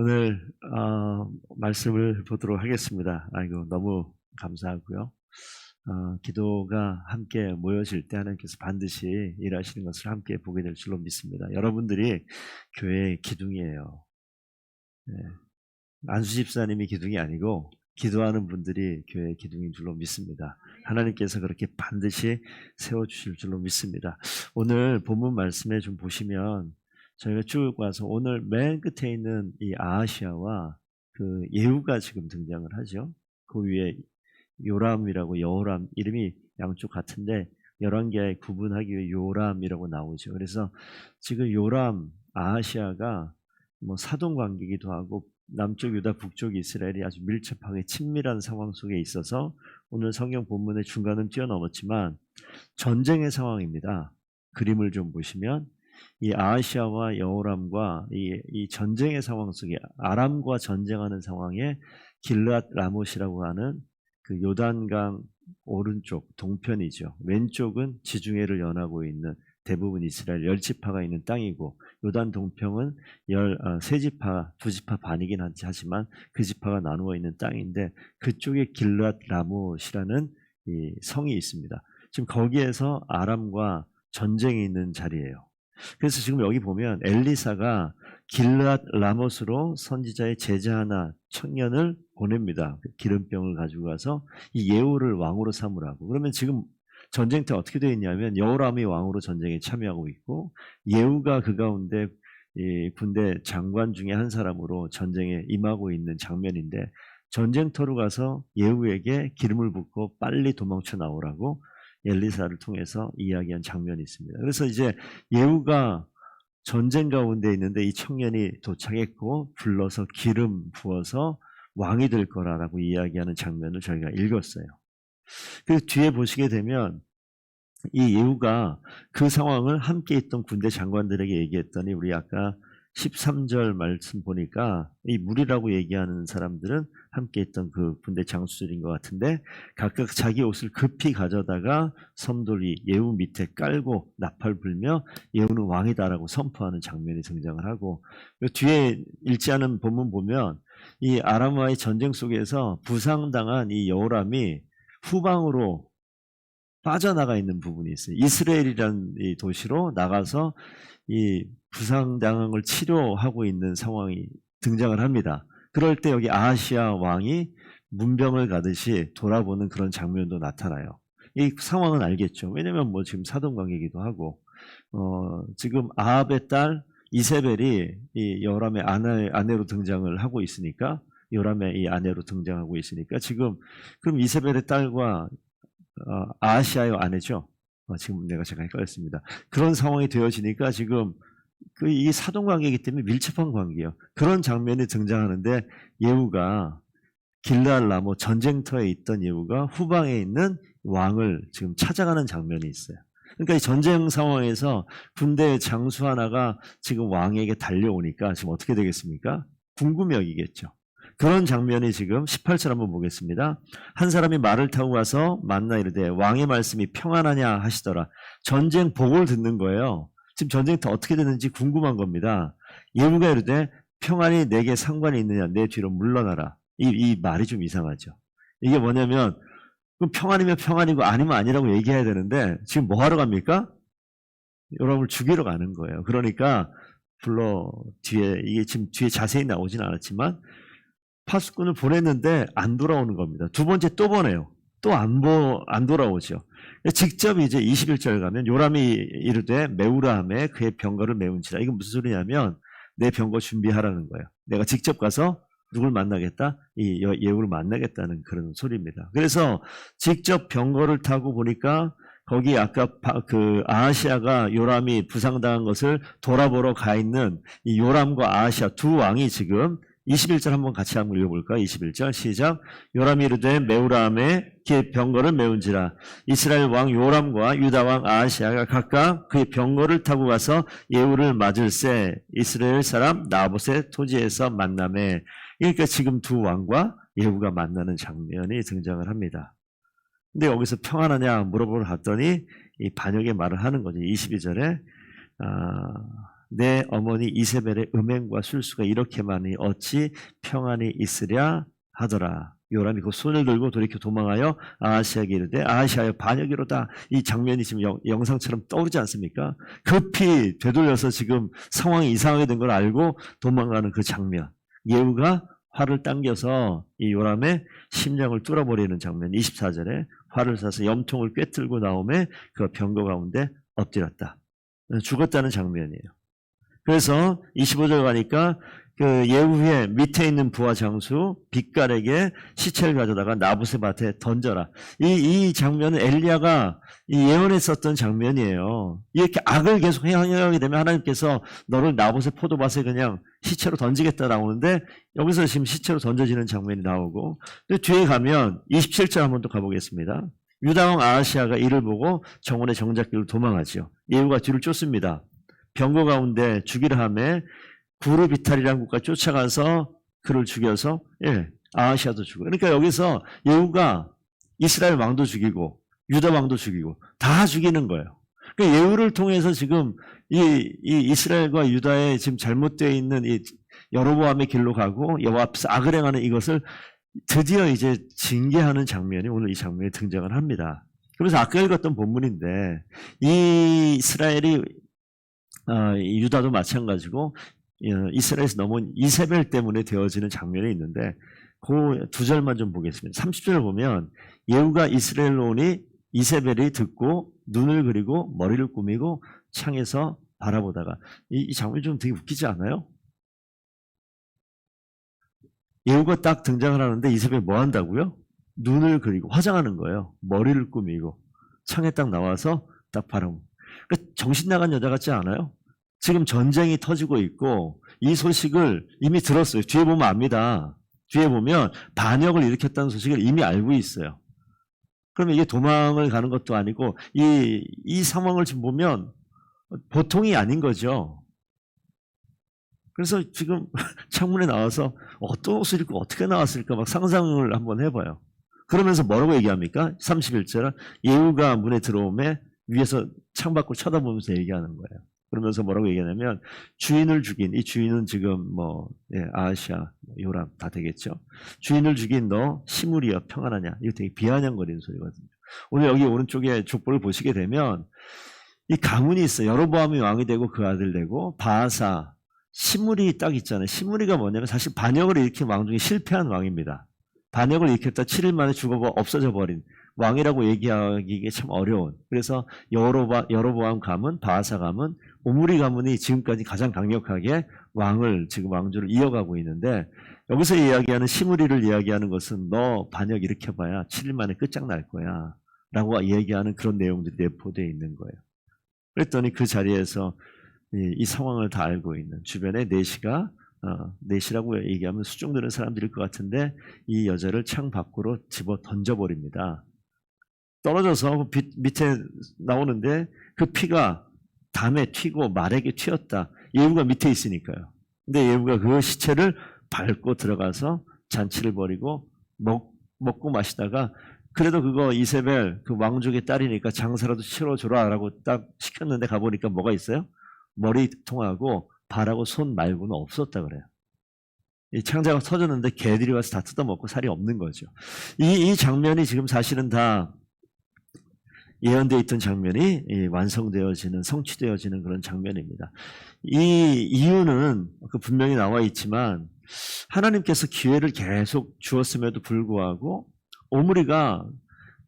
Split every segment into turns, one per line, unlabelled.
오늘 어, 말씀을 보도록 하겠습니다. 아이고 너무 감사하고요. 어, 기도가 함께 모여질 때 하나님께서 반드시 일하시는 것을 함께 보게 될 줄로 믿습니다. 여러분들이 교회의 기둥이에요. 네. 안수 집사님이 기둥이 아니고 기도하는 분들이 교회의 기둥인 줄로 믿습니다. 하나님께서 그렇게 반드시 세워주실 줄로 믿습니다. 오늘 본문 말씀에 좀 보시면 저희가 쭉 와서 오늘 맨 끝에 있는 이 아하시아와 그 예후가 지금 등장을 하죠. 그 위에 요람이라고 여호람 이름이 양쪽 같은데 11개 구분하기 위해 요람이라고 나오죠. 그래서 지금 요람 아하시아가 뭐 사돈 관계기도 하고 남쪽 유다 북쪽 이스라엘이 아주 밀접하게 친밀한 상황 속에 있어서 오늘 성경 본문의 중간은 뛰어넘었지만 전쟁의 상황입니다. 그림을 좀 보시면 이 아시아와 여호람과 이, 이 전쟁의 상황 속에 아람과 전쟁하는 상황에 길르앗 라못이라고 하는 그 요단강 오른쪽 동편이죠. 왼쪽은 지중해를 연하고 있는 대부분 이스라엘 열 지파가 있는 땅이고 요단 동평은 열세 지파 두 지파 반이긴 하지만 그 지파가 나누어 있는 땅인데 그쪽에 길르앗 라못이라는 이 성이 있습니다. 지금 거기에서 아람과 전쟁이 있는 자리예요. 그래서 지금 여기 보면 엘리사가 길르앗 라못으로 선지자의 제자 하나 청년을 보냅니다. 그 기름병을 가지고 가서 이 예후를 왕으로 삼으라고. 그러면 지금 전쟁터 어떻게 되어 있냐면 여호람이 왕으로 전쟁에 참여하고 있고 예후가 그 가운데 이 군대 장관 중에 한 사람으로 전쟁에 임하고 있는 장면인데 전쟁터로 가서 예후에게 기름을 붓고 빨리 도망쳐 나오라고 엘리사를 통해서 이야기한 장면이 있습니다. 그래서 이제 예후가 전쟁 가운데 있는데 이 청년이 도착했고 불러서 기름 부어서 왕이 될 거라라고 이야기하는 장면을 저희가 읽었어요. 그 뒤에 보시게 되면 이 예후가 그 상황을 함께 있던 군대 장관들에게 얘기했더니 우리 아까 13절 말씀 보니까 이 물이라고 얘기하는 사람들은 함께 있던 그 군대 장수들인 것 같은데 각각 자기 옷을 급히 가져다가 섬돌이 예후 밑에 깔고 나팔 불며 예후는 왕이다라고 선포하는 장면이 등장을 하고 뒤에 읽지 않은 본문 보면 이 아람과의 전쟁 속에서 부상당한 이 여호람이 후방으로 빠져나가 있는 부분이 있어요. 이스라엘이라는 이 도시로 나가서 이 부상당한 걸 치료하고 있는 상황이 등장을 합니다. 그럴 때 여기 아하시아 왕이 문병을 가듯이 돌아보는 그런 장면도 나타나요. 이 상황은 알겠죠. 왜냐면 뭐 지금 사돈 관계이기도 하고, 어, 지금 아합의 딸 이세벨이 이 여람의 아내, 아내로 등장을 하고 있으니까, 요람의 이 아내로 등장하고 있으니까 지금 그럼 이세벨의 딸과 어, 아시아의 아내죠. 어, 지금 내가 제가 헷갈렸습니다. 그런 상황이 되어지니까 지금 그이 사돈 관계이기 때문에 밀접한 관계예요. 그런 장면이 등장하는데 예후가 길랄라모 전쟁터에 있던 예후가 후방에 있는 왕을 지금 찾아가는 장면이 있어요. 그러니까 이 전쟁 상황에서 군대 장수 하나가 지금 왕에게 달려오니까 지금 어떻게 되겠습니까? 궁금해 여기겠죠. 그런 장면이 지금 18절 한번 보겠습니다. 한 사람이 말을 타고 가서 만나 이르되 왕의 말씀이 평안하냐 하시더라. 전쟁 보고를 듣는 거예요. 지금 전쟁터 어떻게 되는지 궁금한 겁니다. 예후가 이르되 평안이 내게 상관이 있느냐 내 뒤로 물러나라. 이, 이 말이 좀 이상하죠. 이게 뭐냐면 평안이면 평안이고 아니면 아니라고 얘기해야 되는데 지금 뭐 하러 갑니까? 여러분을 죽이러 가는 거예요. 그러니까 불러 뒤에 이게 지금 뒤에 자세히 나오진 않았지만 파수꾼을 보냈는데 안 돌아오는 겁니다. 두 번째 또 보내요. 또안안 돌아오죠. 직접 이제 21절 가면 요람이 이르되 메우라함에 그의 병거를 메운지라. 이건 무슨 소리냐면 내 병거 준비하라는 거예요. 내가 직접 가서 누굴 만나겠다? 이 예후를 만나겠다는 그런 소리입니다. 그래서 직접 병거를 타고 보니까 거기 아까 그 아하시아가 요람이 부상당한 것을 돌아보러 가 있는 이 요람과 아하시아 두 왕이 지금 21절 한번 같이 한번 읽어볼까? 21절 시작. 요람이 이르되 메우람의 병거를 메운지라. 이스라엘 왕 요람과 유다 왕 아하시아가 각각 그의 병거를 타고 가서 예후를 맞을새 이스라엘 사람 나봇의 토지에서 만남에 그러니까 지금 두 왕과 예후가 만나는 장면이 등장을 합니다. 근데 여기서 평안하냐 물어보러 갔더니 이 반역의 말을 하는 거죠. 22절에 아, 내 어머니 이세벨의 음행과 술수가 이렇게 많이 어찌 평안이 있으랴 하더라. 요람이 그 손을 들고 돌이켜 도망하여 아하시아에게 이르되 아하시아여 반역이로다. 이 장면이 지금 영, 영상처럼 떠오르지 않습니까? 급히 되돌려서 지금 상황이 이상하게 된 걸 알고 도망가는 그 장면. 예후가 활을 당겨서 이 요람의 심장을 뚫어버리는 장면 24절에 활을 쏴서 염통을 꿰뚫고 나오매 그 병거 가운데 엎드렸다. 죽었다는 장면이에요. 그래서 25절 가니까 그 예후의 밑에 있는 부하 장수 빛깔에게 시체를 가져다가 나붓의 밭에 던져라. 이, 이 장면은 엘리야가 이 예언했었던 장면이에요. 이렇게 악을 계속 행하게 되면 하나님께서 너를 나붓의 포도밭에 그냥 시체로 던지겠다 나오는데 여기서 지금 시체로 던져지는 장면이 나오고 또 뒤에 가면 27절 한번 또 가보겠습니다. 유다왕 아하시아가 이를 보고 정원의 정작길로 도망하지요. 예후가 뒤를 쫓습니다. 병거 가운데 죽이려 함에 구르비탈이라는 국가 쫓아가서 그를 죽여서 예 아하시아도 죽고 그러니까 여기서 예후가 이스라엘 왕도 죽이고 유다 왕도 죽이고 다 죽이는 거예요. 그러니까 예후를 통해서 지금 이, 이 이스라엘과 유다의 지금 잘못되어 있는 이 여로보암의 길로 가고 여호와 앞에서 악을 행하는 이것을 드디어 이제 징계하는 장면이 오늘 이 장면에 등장을 합니다. 그래서 아까 읽었던 본문인데 이 이스라엘이 어, 이 유다도 마찬가지고 어, 이스라엘에서 넘어온 이세벨 때문에 되어지는 장면이 있는데 그 두 절만 좀 보겠습니다. 30절을 보면 예후가 이스라엘로 오니 이세벨이 듣고 눈을 그리고 머리를 꾸미고 창에서 바라보다가 이, 이 장면이 좀 되게 웃기지 않아요? 예후가 딱 등장을 하는데 이세벨이 뭐 한다고요? 눈을 그리고 화장하는 거예요. 머리를 꾸미고 창에 딱 나와서 딱 바라보. 그러니까 정신 나간 여자 같지 않아요? 지금 전쟁이 터지고 있고 이 소식을 이미 들었어요. 뒤에 보면 압니다. 뒤에 보면 반역을 일으켰다는 소식을 이미 알고 있어요. 그러면 이게 도망을 가는 것도 아니고 이, 이 상황을 지금 보면 보통이 아닌 거죠. 그래서 지금 창문에 나와서 어떤 옷을 입고 어떻게 나왔을까 막 상상을 한번 해봐요. 그러면서 뭐라고 얘기합니까? 31절은 예후가 문에 들어오매 위에서 창밖을 쳐다보면서 얘기하는 거예요. 그러면서 뭐라고 얘기하냐면 주인을 죽인 이 주인은 지금 뭐 예, 아시아 요람 다 되겠죠. 주인을 죽인 너 시무리여 평안하냐 이거 되게 비아냥거리는 소리거든요. 오늘 여기 오른쪽에 족보를 보시게 되면 이 가문이 있어요. 여로보암이 왕이 되고 그 아들 되고 바사 시무리 딱 있잖아요. 시무리가 뭐냐면 사실 반역을 일으킨 왕 중에 실패한 왕입니다. 반역을 일으켰다 7일 만에 죽어 없어져 버린 왕이라고 얘기하기 참 어려운. 그래서 여로보, 여로보암 가문, 바하사 가문, 오므리 가문이 지금까지 가장 강력하게 왕을 지금 왕조를 이어가고 있는데 여기서 이야기하는 시무리를 이야기하는 것은 너 반역 일으켜봐야 7일 만에 끝장날 거야 라고 얘기하는 그런 내용들이 내포되어 있는 거예요. 그랬더니 그 자리에서 이, 이 상황을 다 알고 있는 주변에 내시가 어, 내시라고 얘기하면 수종드는 사람들일 것 같은데 이 여자를 창 밖으로 집어 던져버립니다. 떨어져서 빛, 밑에 나오는데 그 피가 담에 튀고 말에게 튀었다. 예후가 밑에 있으니까요. 근데 예후가 그 시체를 밟고 들어가서 잔치를 벌이고 먹, 먹고 마시다가 그래도 그거 이세벨 그 왕족의 딸이니까 장사라도 치러줘라 라고 딱 시켰는데 가보니까 뭐가 있어요? 머리통하고 발하고 손 말고는 없었다 그래요. 이 창자가 터졌는데 개들이 와서 다 뜯어먹고 살이 없는 거죠. 이, 이 장면이 지금 사실은 다 예언되어 있던 장면이 완성되어지는 성취되어지는 그런 장면입니다. 이 이유는 그 분명히 나와 있지만 하나님께서 기회를 계속 주었음에도 불구하고 오므리가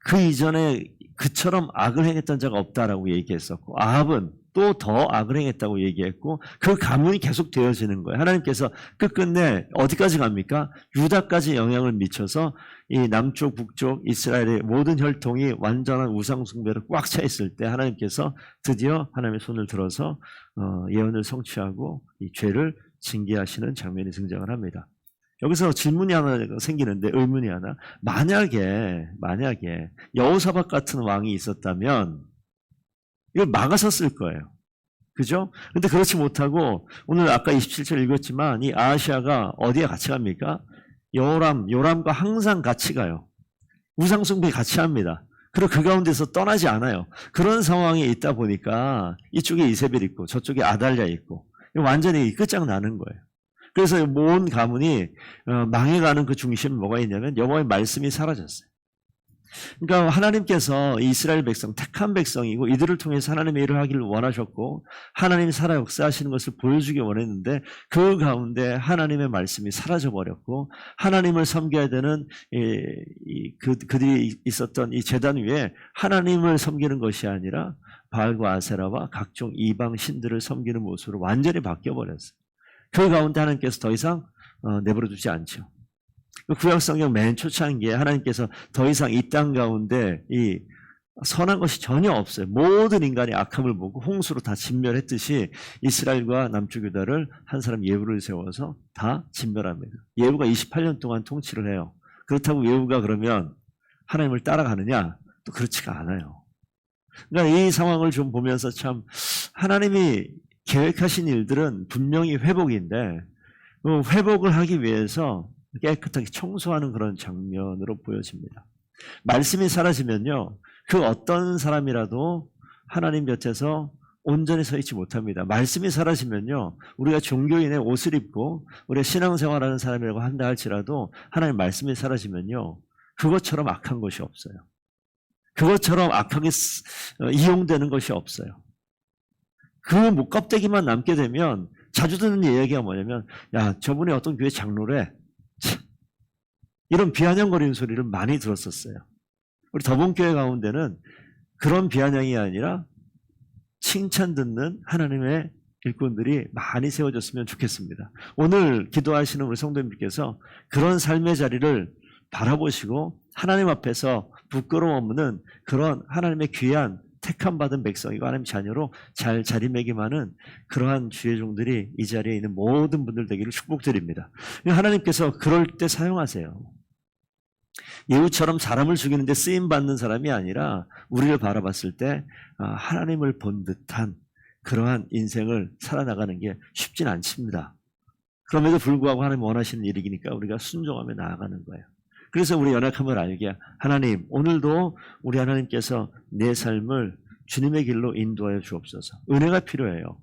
그 이전에 그처럼 악을 행했던 자가 없다라고 얘기했었고 아합은 또 더 악을 행했다고 얘기했고 그 가문이 계속 되어지는 거예요. 하나님께서 끝끝내 어디까지 갑니까? 유다까지 영향을 미쳐서 이 남쪽 북쪽 이스라엘의 모든 혈통이 완전한 우상 숭배로 꽉 차 있을 때 하나님께서 드디어 하나님의 손을 들어서 어, 예언을 성취하고 이 죄를 징계하시는 장면이 등장을 합니다. 여기서 질문이 하나 생기는데 의문이 하나. 만약에 만약에 여호사박 같은 왕이 있었다면 이걸 막아섰을 거예요. 그죠? 근데 그렇지 못하고 오늘 아까 27절 읽었지만 이 아시아가 어디에 같이 갑니까? 요람, 요람과 항상 같이 가요. 우상숭배 같이 합니다. 그리고 그 가운데서 떠나지 않아요. 그런 상황에 있다 보니까 이쪽에 이세벨 있고 저쪽에 아달랴 있고 완전히 끝장나는 거예요. 그래서 모든 가문이 어, 망해가는 그 중심에 뭐가 있냐면 여호와의 말씀이 사라졌어요. 그러니까 하나님께서 이스라엘 백성 택한 백성이고 이들을 통해서 하나님의 일을 하기를 원하셨고 하나님이 살아 역사하시는 것을 보여주기 원했는데 그 가운데 하나님의 말씀이 사라져 버렸고 하나님을 섬겨야 되는 이, 이, 그, 그들이 있었던 이 재단 위에 하나님을 섬기는 것이 아니라 바알과 아세라와 각종 이방 신들을 섬기는 모습으로 완전히 바뀌어 버렸어요. 그 가운데 하나님께서 더 이상 어, 내버려 두지 않죠. 그 구약 성경 맨 초창기에 하나님께서 더 이상 이 땅 가운데 이 선한 것이 전혀 없어요. 모든 인간이 악함을 보고 홍수로 다 진멸했듯이 이스라엘과 남쪽 유다를 한 사람 예후를 세워서 다 진멸합니다. 예후가 28년 동안 통치를 해요. 그렇다고 예후가 그러면 하나님을 따라가느냐? 또 그렇지가 않아요. 그러니까 이 상황을 좀 보면서 참 하나님이 계획하신 일들은 분명히 회복인데 그 회복을 하기 위해서 깨끗하게 청소하는 그런 장면으로 보여집니다. 말씀이 사라지면요, 그 어떤 사람이라도 하나님 곁에서 온전히 서 있지 못합니다. 말씀이 사라지면요, 우리가 종교인의 옷을 입고 우리가 신앙생활하는 사람이라고 한다 할지라도 하나님 말씀이 사라지면요, 그것처럼 악한 것이 없어요. 그것처럼 악하게 쓰- 어, 이용되는 것이 없어요. 그 목껍데기만 남게 되면 자주 듣는 이야기가 뭐냐면, 야, 저분이 어떤 교회 장로래. 참, 이런 비아냥거리는 소리를 많이 들었었어요. 우리 더본교회 가운데는 그런 비아냥이 아니라 칭찬 듣는 하나님의 일꾼들이 많이 세워졌으면 좋겠습니다. 오늘 기도하시는 우리 성도님들께서 그런 삶의 자리를 바라보시고 하나님 앞에서 부끄러움 없는 그런 하나님의 귀한 택함 받은 백성이고 하나님 자녀로 잘 자리매김하는 그러한 주의 종들이 이 자리에 있는 모든 분들 되기를 축복드립니다. 하나님께서 그럴 때 사용하세요. 예후처럼 사람을 죽이는데 쓰임 받는 사람이 아니라 우리를 바라봤을 때 아, 하나님을 본 듯한 그러한 인생을 살아나가는 게 쉽진 않습니다. 그럼에도 불구하고 하나님 원하시는 일이니까 우리가 순종하며 나아가는 거예요. 그래서 우리 연약함을 알게 하나님 오늘도 우리 하나님께서 내 삶을 주님의 길로 인도하여 주옵소서. 은혜가 필요해요.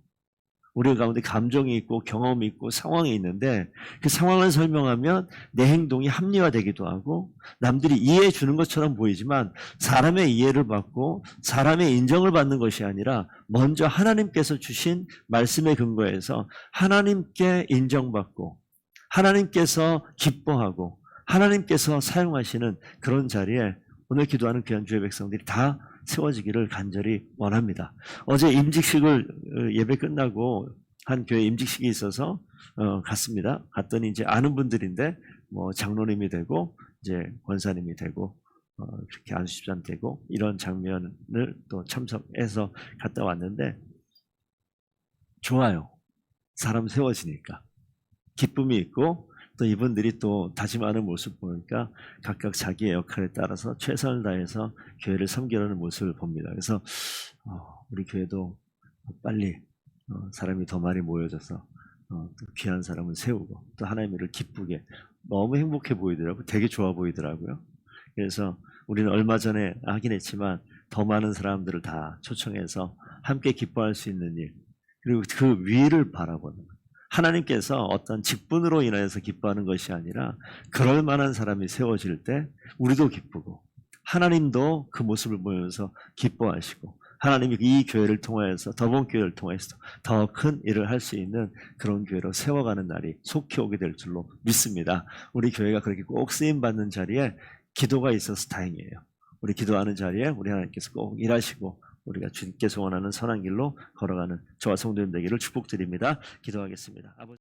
우리 가운데 감정이 있고 경험이 있고 상황이 있는데 그 상황을 설명하면 내 행동이 합리화되기도 하고 남들이 이해해 주는 것처럼 보이지만 사람의 이해를 받고 사람의 인정을 받는 것이 아니라 먼저 하나님께서 주신 말씀의 근거에서 하나님께 인정받고 하나님께서 기뻐하고 하나님께서 사용하시는 그런 자리에 오늘 기도하는 귀한 주의 백성들이 다 세워지기를 간절히 원합니다. 어제 임직식을 어, 예배 끝나고 한 교회 임직식이 있어서 어, 갔습니다. 갔더니 이제 아는 분들인데 뭐 장로님이 되고 이제 권사님이 되고 어, 그렇게 안수집사님 되고 이런 장면을 또 참석해서 갔다 왔는데 좋아요. 사람 세워지니까 기쁨이 있고 또 이분들이 또 다짐하는 모습 보니까 각각 자기의 역할에 따라서 최선을 다해서 교회를 섬기려는 모습을 봅니다. 그래서 어, 우리 교회도 빨리 어, 사람이 더 많이 모여져서 어, 또 귀한 사람을 세우고 또 하나님의 일을 기쁘게 너무 행복해 보이더라고요. 되게 좋아 보이더라고요. 그래서 우리는 얼마 전에 하긴 했지만 더 많은 사람들을 다 초청해서 함께 기뻐할 수 있는 일 그리고 그 위를 바라보는 것. 하나님께서 어떤 직분으로 인하여서 기뻐하는 것이 아니라 그럴 만한 사람이 세워질 때 우리도 기쁘고 하나님도 그 모습을 보면서 기뻐하시고 하나님이 이 교회를 통하여서 더본 교회를 통해서 더 큰 일을 할 수 있는 그런 교회로 세워가는 날이 속히 오게 될 줄로 믿습니다. 우리 교회가 그렇게 꼭 쓰임 받는 자리에 기도가 있어서 다행이에요. 우리 기도하는 자리에 우리 하나님께서 꼭 일하시고 우리가 주님께 소원하는 선한 길로 걸어가는 저와 성도님 되기를 축복드립니다. 기도하겠습니다.